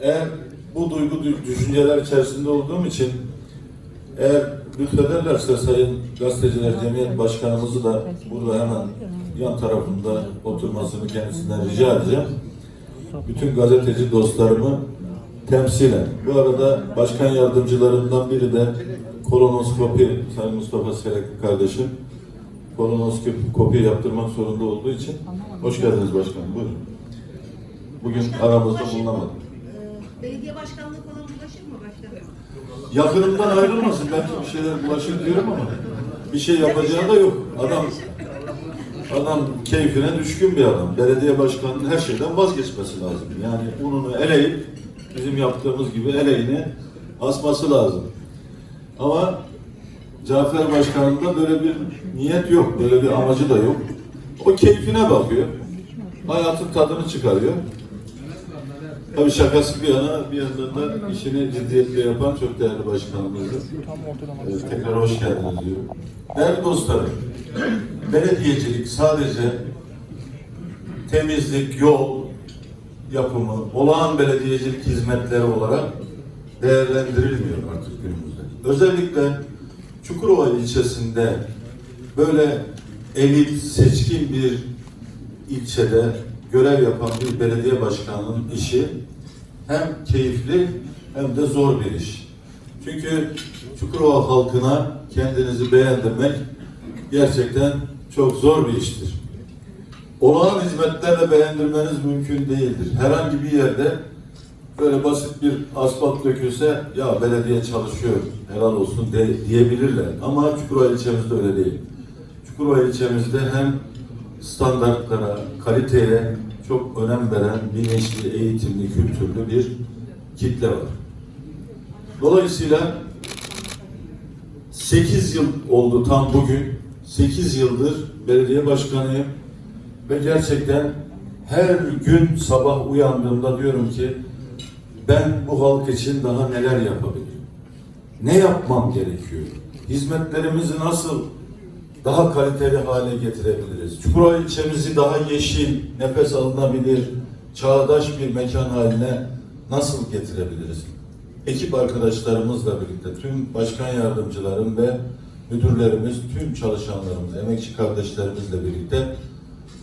Eğer bu duygu düşünceler içerisinde olduğum için eğer lütfederlerse Sayın Gazeteciler Cemiyet Başkanımızı da burada hemen yan tarafında oturmasını kendisinden rica edeceğim. Bütün gazeteci dostlarımı temsilen. Bu arada başkan yardımcılarından biri de kolonoskopi Sayın Mustafa Serekli kardeşim kolonoskopi yaptırmak zorunda olduğu için hoş geldiniz başkanım. Buyurun. Bugün aramızda bulunamadı. Belediye başkanlığı falan bulaşır mı başkanım? Yakınımdan ayrılmasın. Belki bir şeyler bulaşır diyorum ama bir şey yapacağı da yok. Adam adam keyfine düşkün bir adam. Belediye başkanının her şeyden vazgeçmesi lazım. Yani ununu eleyip bizim yaptığımız gibi eleğini asması lazım. Ama Cafer Başkanı'nda böyle bir niyet yok, böyle bir amacı da yok. O keyfine bakıyor. Hayatın tadını çıkarıyor. Tabii şakası bir yana, bir yandan da işini ciddiyetle yapan çok değerli başkanımızdır. Ee, tekrar hoş geldiniz diyorum. Değerli dostlarım, belediyecilik sadece temizlik, yol yapımı, olağan belediyecilik hizmetleri olarak değerlendirilmiyor artık günümüzde. Özellikle Çukurova ilçesinde böyle elit, seçkin bir ilçede görev yapan bir belediye başkanının işi hem keyifli hem de zor bir iş. Çünkü Çukurova halkına kendinizi beğendirmek gerçekten çok zor bir iştir. Olağan hizmetlerle beğendirmeniz mümkün değildir. Herhangi bir yerde böyle basit bir asfalt dökülse ya belediye çalışıyor helal olsun de, diyebilirler. Ama Çukurova ilçemizde öyle değil. Çukurova ilçemizde hem standartlara, kaliteye çok önem veren bilinçli, eğitimli, kültürlü bir kitle var. Dolayısıyla 8 yıl oldu tam bugün. 8 yıldır belediye başkanıyım ve gerçekten her gün sabah uyandığımda diyorum ki ben bu halk için daha neler yapabilirim? Ne yapmam gerekiyor? Hizmetlerimizi nasıl daha kaliteli hale getirebiliriz? Çukurova ilçemizi daha yeşil, nefes alınabilir, çağdaş bir mekan haline nasıl getirebiliriz? Ekip arkadaşlarımızla birlikte, tüm başkan yardımcılarım ve müdürlerimiz, tüm çalışanlarımız, emekçi kardeşlerimizle birlikte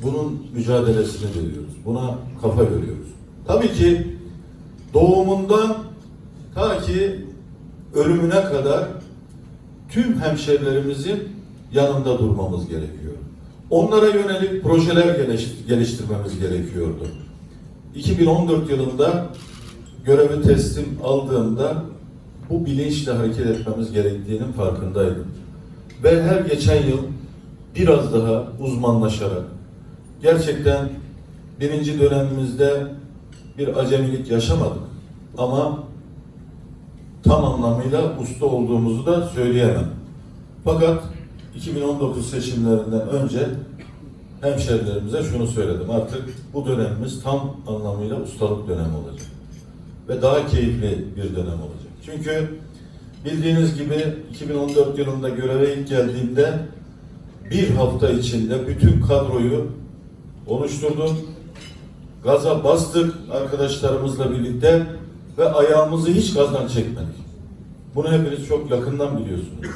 bunun mücadelesini veriyoruz. Buna kafa görüyoruz. Tabii ki doğumundan ta ki ölümüne kadar tüm hemşerilerimizin yanında durmamız gerekiyor. Onlara yönelik projeler geliş- geliştirmemiz gerekiyordu. 2014 yılında görevi teslim aldığımda bu bilinçle hareket etmemiz gerektiğinin farkındaydım. Ve her geçen yıl biraz daha uzmanlaşarak gerçekten birinci dönemimizde bir acemilik yaşamadık. Ama tam anlamıyla usta olduğumuzu da söyleyemem. Fakat 2019 seçimlerinden önce hemşerilerimize şunu söyledim. Artık bu dönemimiz tam anlamıyla ustalık dönemi olacak. Ve daha keyifli bir dönem olacak. Çünkü bildiğiniz gibi 2014 yılında göreve ilk geldiğimde bir hafta içinde bütün kadroyu oluşturdum. Gaza bastık arkadaşlarımızla birlikte ve ayağımızı hiç gazdan çekmedik. Bunu hepiniz çok yakından biliyorsunuz.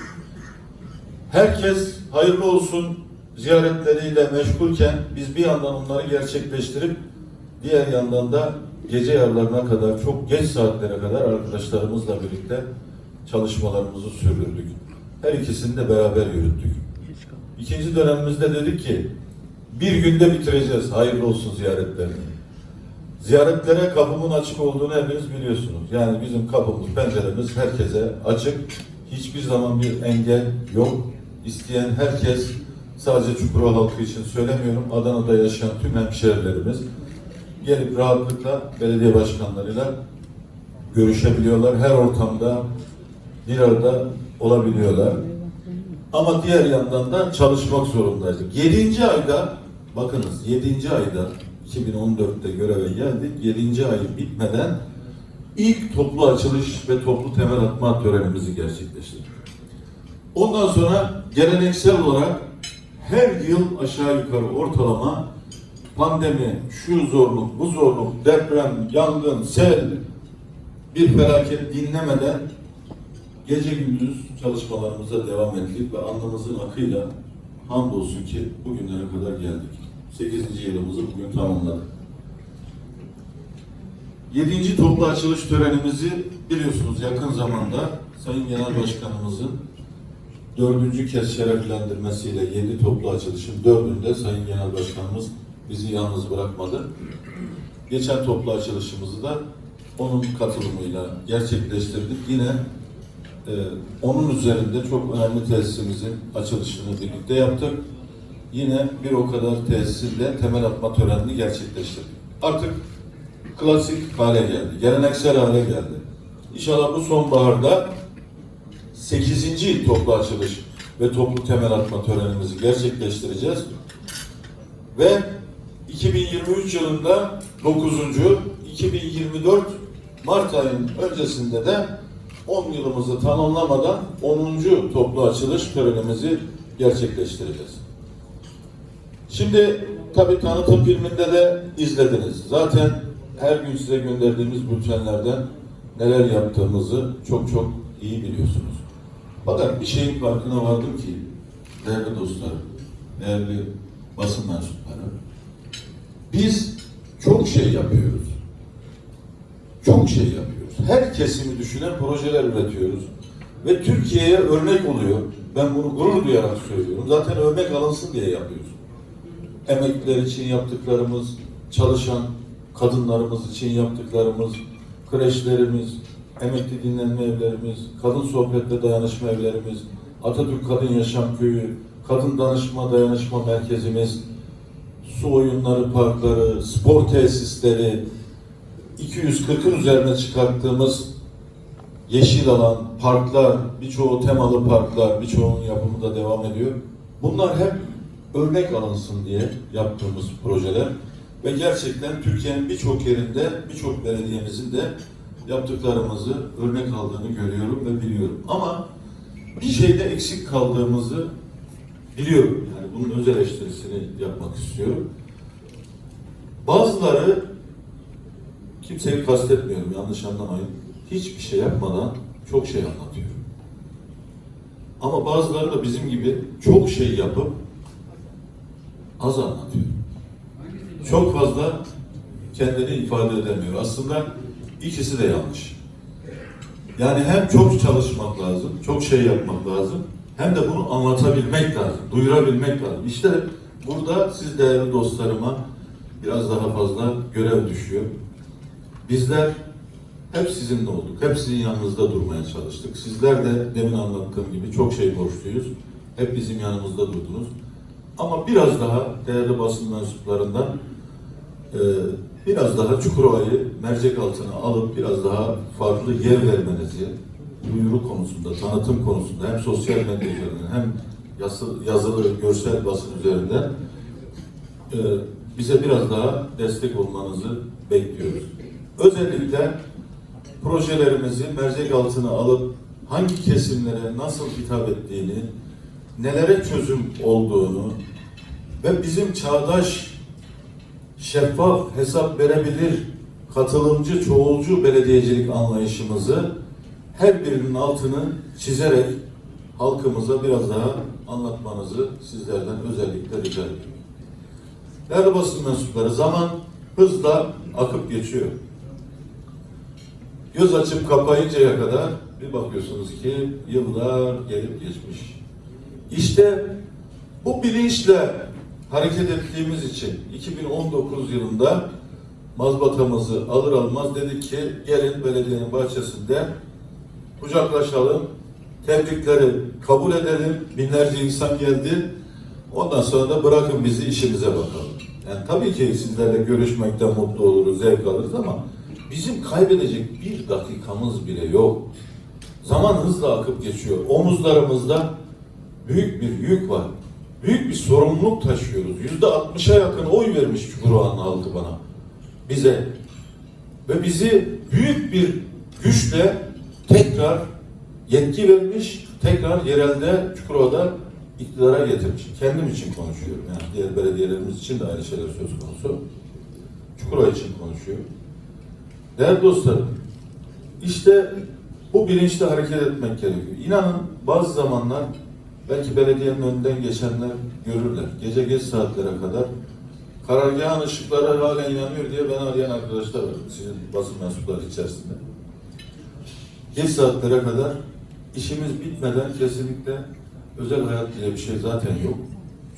Herkes hayırlı olsun ziyaretleriyle meşgulken biz bir yandan onları gerçekleştirip diğer yandan da gece yarılarına kadar çok geç saatlere kadar arkadaşlarımızla birlikte çalışmalarımızı sürdürdük. Her ikisini de beraber yürüttük. İkinci dönemimizde dedik ki bir günde bitireceğiz hayırlı olsun ziyaretlerini. Ziyaretlere kapımın açık olduğunu hepiniz biliyorsunuz. Yani bizim kapımız, penceremiz herkese açık. Hiçbir zaman bir engel yok. İsteyen herkes sadece Çukurova halkı için söylemiyorum. Adana'da yaşayan tüm hemşehrilerimiz gelip rahatlıkla belediye başkanlarıyla görüşebiliyorlar. Her ortamda bir arada olabiliyorlar. Ama diğer yandan da çalışmak zorundaydık. 7. ayda bakınız 7. ayda 2014'te göreve geldik. 7. ay bitmeden ilk toplu açılış ve toplu temel atma törenimizi gerçekleştirdik. Ondan sonra geleneksel olarak her yıl aşağı yukarı ortalama pandemi, şu zorluk, bu zorluk, deprem, yangın, sel bir felaket dinlemeden gece gündüz çalışmalarımıza devam ettik ve alnımızın akıyla hamdolsun ki bugünlere kadar geldik. 8. yılımızı bugün tamamladık. 7. toplu açılış törenimizi biliyorsunuz yakın zamanda Sayın Genel Başkanımızın dördüncü kez şereflendirmesiyle yedi toplu açılışın dördünde Sayın Genel Başkanımız bizi yalnız bırakmadı. Geçen toplu açılışımızı da onun katılımıyla gerçekleştirdik. Yine e, onun üzerinde çok önemli tesisimizin açılışını birlikte yaptık. Yine bir o kadar tesisinde temel atma törenini gerçekleştirdik. Artık klasik hale geldi, geleneksel hale geldi. İnşallah bu sonbaharda 8. toplu açılış ve toplu temel atma törenimizi gerçekleştireceğiz. Ve 2023 yılında 9. 2024 Mart ayının öncesinde de 10 yılımızı tamamlamadan 10. toplu açılış törenimizi gerçekleştireceğiz. Şimdi tabii tanıtım filminde de izlediniz. Zaten her gün size gönderdiğimiz bültenlerden neler yaptığımızı çok çok iyi biliyorsunuz. Fakat bir şeyin farkına vardım ki değerli dostlarım, değerli basın mensupları, biz çok şey yapıyoruz. Çok şey yapıyoruz. Her kesimi düşünen projeler üretiyoruz. Ve Türkiye'ye örnek oluyor. Ben bunu gurur duyarak söylüyorum. Zaten örnek alınsın diye yapıyoruz. Emekliler için yaptıklarımız, çalışan kadınlarımız için yaptıklarımız, kreşlerimiz, emekli dinlenme evlerimiz, kadın sohbet ve dayanışma evlerimiz, Atatürk Kadın Yaşam Köyü, Kadın Danışma Dayanışma Merkezimiz, su oyunları parkları, spor tesisleri, 240'ın üzerine çıkarttığımız yeşil alan, parklar, birçoğu temalı parklar, birçoğunun yapımı da devam ediyor. Bunlar hep örnek alınsın diye yaptığımız projeler ve gerçekten Türkiye'nin birçok yerinde, birçok belediyemizin de yaptıklarımızı örnek aldığını görüyorum ve biliyorum. Ama bir şeyde eksik kaldığımızı biliyorum. Yani bunun öz eleştirisini yapmak istiyorum. Bazıları kimseyi kastetmiyorum yanlış anlamayın. Hiçbir şey yapmadan çok şey anlatıyor. Ama bazıları da bizim gibi çok şey yapıp az anlatıyor. Çok fazla kendini ifade edemiyor. Aslında ikisi de yanlış. Yani hem çok çalışmak lazım, çok şey yapmak lazım, hem de bunu anlatabilmek lazım, duyurabilmek lazım. İşte burada siz değerli dostlarıma biraz daha fazla görev düşüyor. Bizler hep sizinle olduk, hep sizin yanınızda durmaya çalıştık. Sizler de demin anlattığım gibi çok şey borçluyuz. Hep bizim yanımızda durdunuz. Ama biraz daha değerli basın mensuplarından e, biraz daha Çukurova'yı mercek altına alıp biraz daha farklı yer vermenizi duyuru konusunda, tanıtım konusunda hem sosyal medya üzerinden hem yazılı, yazılı görsel basın üzerinden e, bize biraz daha destek olmanızı bekliyoruz. Özellikle projelerimizi mercek altına alıp hangi kesimlere nasıl hitap ettiğini, nelere çözüm olduğunu ve bizim çağdaş, şeffaf, hesap verebilir, katılımcı, çoğulcu belediyecilik anlayışımızı her birinin altını çizerek halkımıza biraz daha anlatmanızı sizlerden özellikle rica ediyorum. Değerli basın mensupları, zaman hızla akıp geçiyor. Göz açıp kapayıncaya kadar bir bakıyorsunuz ki yıllar gelip geçmiş. İşte bu bilinçle hareket ettiğimiz için 2019 yılında mazbatamızı alır almaz dedik ki gelin belediyenin bahçesinde kucaklaşalım, tebrikleri kabul edelim. Binlerce insan geldi. Ondan sonra da bırakın bizi işimize bakalım. Yani tabii ki sizlerle görüşmekten mutlu oluruz, zevk alırız ama bizim kaybedecek bir dakikamız bile yok. Zaman hızla akıp geçiyor. Omuzlarımızda büyük bir yük var. Büyük bir sorumluluk taşıyoruz. Yüzde altmışa yakın oy vermiş Çukurova'nın halkı bana. Bize. Ve bizi büyük bir güçle tekrar yetki vermiş, tekrar yerelde Çukurova'da iktidara getirmiş. Kendim için konuşuyorum. Yani diğer belediyelerimiz için de aynı şeyler söz konusu. Çukurova için konuşuyorum. Değerli dostlarım, İşte bu bilinçle hareket etmek gerekiyor. İnanın bazı zamanlar belki belediyenin önünden geçenler görürler. Gece geç saatlere kadar karargahın ışıkları halen yanıyor diye beni arayan arkadaşlar var. Sizin basın mensupları içerisinde. Geç saatlere kadar işimiz bitmeden kesinlikle özel hayat diye bir şey zaten yok.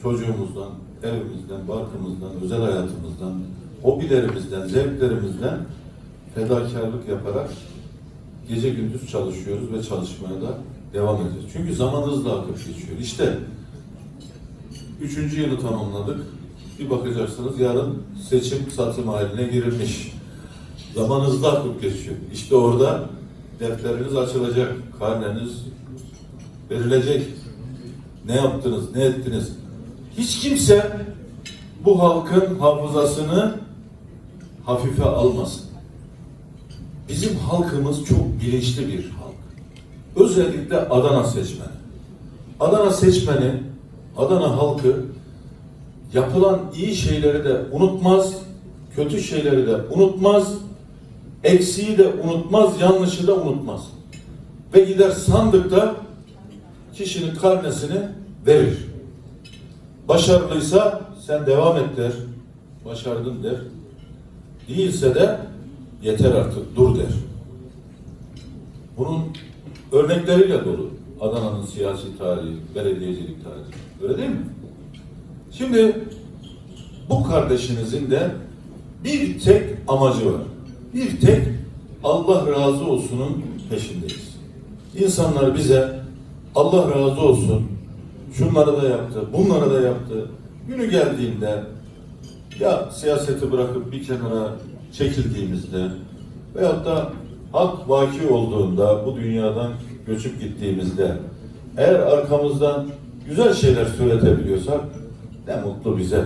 Çocuğumuzdan, evimizden, barkımızdan, özel hayatımızdan, hobilerimizden, zevklerimizden fedakarlık yaparak gece gündüz çalışıyoruz ve çalışmaya da devam edeceğiz. Çünkü zaman hızla akıp geçiyor. İşte üçüncü yılı tamamladık. Bir bakacaksınız yarın seçim satım haline girilmiş. Zaman hızlı akıp geçiyor. İşte orada defteriniz açılacak, karneniz verilecek. Ne yaptınız, ne ettiniz? Hiç kimse bu halkın hafızasını hafife almasın. Bizim halkımız çok bilinçli bir. Özellikle Adana seçmeni. Adana seçmeni, Adana halkı yapılan iyi şeyleri de unutmaz, kötü şeyleri de unutmaz, eksiği de unutmaz, yanlışı da unutmaz. Ve gider sandıkta kişinin karnesini verir. Başarılıysa sen devam et der, başardın der. Değilse de yeter artık dur der. Bunun örnekleriyle dolu. Adana'nın siyasi tarihi, belediyecilik tarihi. Öyle değil mi? Şimdi bu kardeşinizin de bir tek amacı var. Bir tek Allah razı olsunun peşindeyiz. İnsanlar bize Allah razı olsun şunları da yaptı, bunları da yaptı. Günü geldiğinde ya siyaseti bırakıp bir kenara çekildiğimizde veyahut da hak vaki olduğunda bu dünyadan göçüp gittiğimizde eğer arkamızdan güzel şeyler söyletebiliyorsak ne mutlu bize.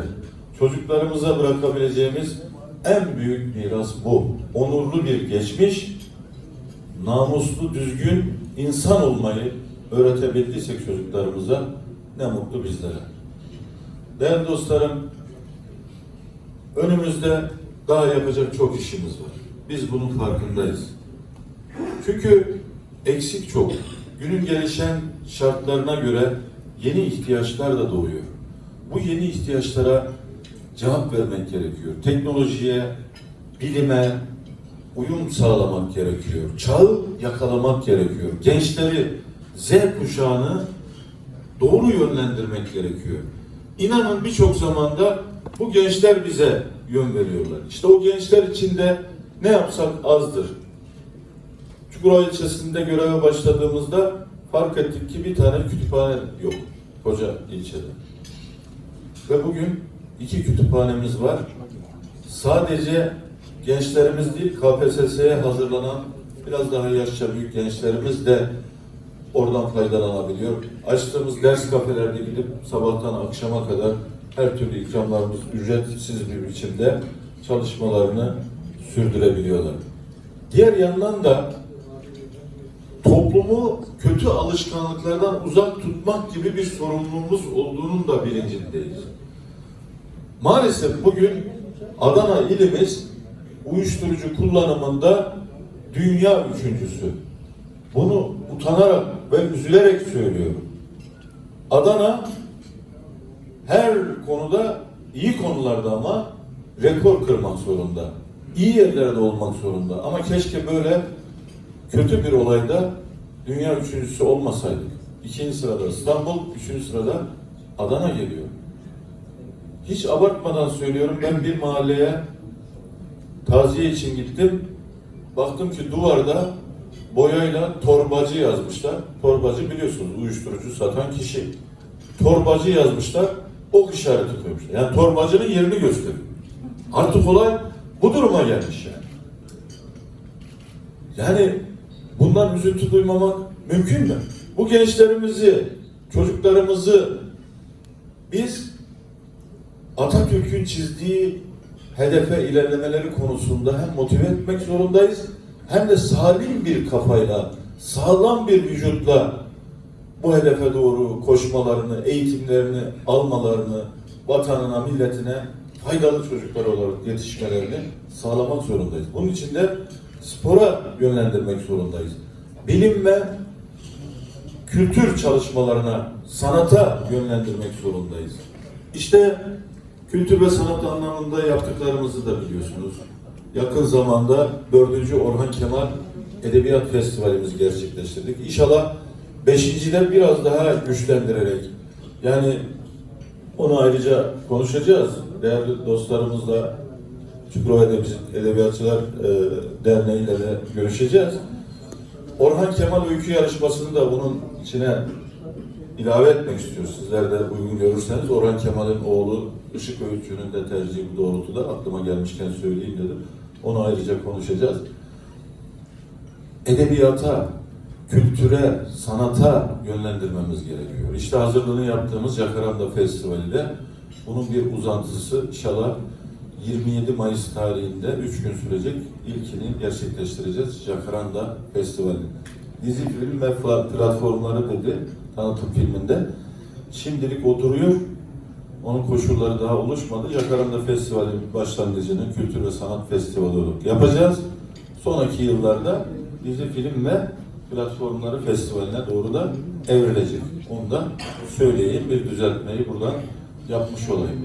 Çocuklarımıza bırakabileceğimiz en büyük miras bu. Onurlu bir geçmiş, namuslu, düzgün insan olmayı öğretebildiysek çocuklarımıza ne mutlu bizlere. Değerli dostlarım, önümüzde daha yapacak çok işimiz var. Biz bunun farkındayız. Çünkü eksik çok. Günün gelişen şartlarına göre yeni ihtiyaçlar da doğuyor. Bu yeni ihtiyaçlara cevap vermek gerekiyor. Teknolojiye, bilime uyum sağlamak gerekiyor. Çağı yakalamak gerekiyor. Gençleri, Z kuşağını doğru yönlendirmek gerekiyor. İnanın birçok zamanda bu gençler bize yön veriyorlar. İşte o gençler içinde ne yapsak azdır. Çukurova ilçesinde göreve başladığımızda fark ettik ki bir tane kütüphane yok koca ilçede. Ve bugün iki kütüphanemiz var. Sadece gençlerimiz değil KPSS'ye hazırlanan biraz daha yaşça büyük gençlerimiz de oradan faydalanabiliyor. Açtığımız ders kafelerde gidip sabahtan akşama kadar her türlü ikramlarımız ücretsiz bir biçimde çalışmalarını sürdürebiliyorlar. Diğer yandan da toplumu kötü alışkanlıklardan uzak tutmak gibi bir sorumluluğumuz olduğunun da bilincindeyiz. Maalesef bugün Adana ilimiz uyuşturucu kullanımında dünya üçüncüsü. Bunu utanarak ve üzülerek söylüyorum. Adana her konuda iyi konularda ama rekor kırmak zorunda. İyi yerlerde olmak zorunda. Ama keşke böyle kötü bir olayda dünya üçüncüsü olmasaydık. İkinci sırada İstanbul, üçüncü sırada Adana geliyor. Hiç abartmadan söylüyorum ben bir mahalleye taziye için gittim. Baktım ki duvarda boyayla torbacı yazmışlar. Torbacı biliyorsunuz uyuşturucu satan kişi. Torbacı yazmışlar. Ok işareti koymuşlar. Yani torbacının yerini gösteriyor. Artık olay bu duruma gelmiş yani. Yani bundan üzüntü duymamak mümkün mü? Bu gençlerimizi, çocuklarımızı biz Atatürk'ün çizdiği hedefe ilerlemeleri konusunda hem motive etmek zorundayız hem de salim bir kafayla, sağlam bir vücutla bu hedefe doğru koşmalarını, eğitimlerini almalarını, vatanına, milletine faydalı çocuklar olarak yetişmelerini sağlamak zorundayız. Bunun için de spora yönlendirmek zorundayız. Bilim ve kültür çalışmalarına, sanata yönlendirmek zorundayız. İşte kültür ve sanat anlamında yaptıklarımızı da biliyorsunuz. Yakın zamanda 4. Orhan Kemal Edebiyat Festivalimizi gerçekleştirdik. İnşallah 5.de biraz daha güçlendirerek yani onu ayrıca konuşacağız. Değerli dostlarımızla Çukurova Edebi- Edebiyatçılar e, Derneği ile de görüşeceğiz. Orhan Kemal Öykü Yarışması'nı da bunun içine ilave etmek istiyoruz. Sizler de uygun görürseniz Orhan Kemal'in oğlu Işık Öykü'nün de tercihi bu doğrultuda aklıma gelmişken söyleyeyim dedim. Onu ayrıca konuşacağız. Edebiyata, kültüre, sanata yönlendirmemiz gerekiyor. İşte hazırlığını yaptığımız Jacaranda Festivali de bunun bir uzantısı. İnşallah 27 Mayıs tarihinde 3 gün sürecek ilkini gerçekleştireceğiz Jacaranda Festivali. Dizi, film ve platformları dedi tanıtım filminde. Şimdilik o duruyor. Onun koşulları daha oluşmadı. Jacaranda Festivali başlangıcını Kültür ve Sanat Festivali olarak yapacağız. Sonraki yıllarda dizi, film ve platformları festivaline doğru da evrilecek. Onu da söyleyeyim, bir düzeltmeyi buradan yapmış olayım.